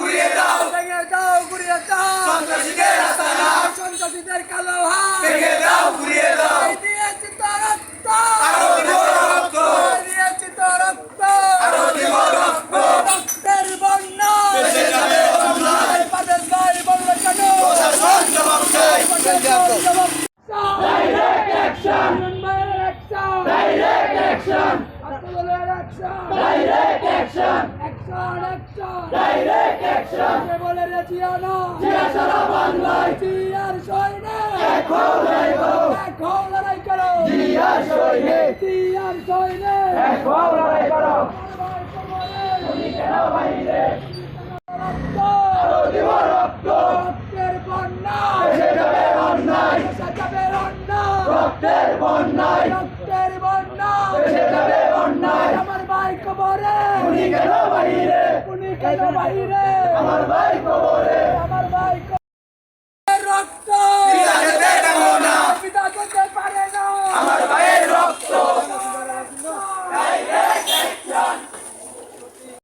ঘুরিয়ে দাও। সন্ত্রাসীদের আস্তানা সন্ত্রাসীদের কালো হাত। ভেঙে দাও ঘুরিয়ে দাও। দিয়েছি তো রক্ত। আরও দিব রক্ত। দিয়েছি তো রক্ত। আরও দিব রক্ত। রক্তের বন্যা। দেশে যাবে অন্যায় বাদের গায়ে বললে কেন? প্রশাসন জবাব চাই। Direct action! Direct action! Direct action! Action, action! Direct action! কে বলে রে জিয়ানা? জিয়া সারা বাংলায়! জিয়ার সৈনিক! এক হও লড়াই করো! এক হও লড়াই করো! জিয়ার সৈনিক! জিয়ার সৈনিক! এক হও লড়াই করো! তুমি কেন বাইরে? রক্ত! আরও দিব রক্ত! রক্তের বন্যায়! এসে যাবে অন্যায়! এসে যাবে অন্যায়! রক্তের বন্যায়! রক্তের বন্যায়! এসে যাবে অন্যায়! আমার ভাই কবরে! উনি কেন বাইরে উনি আমার ভাই কবরে। আমার ভাই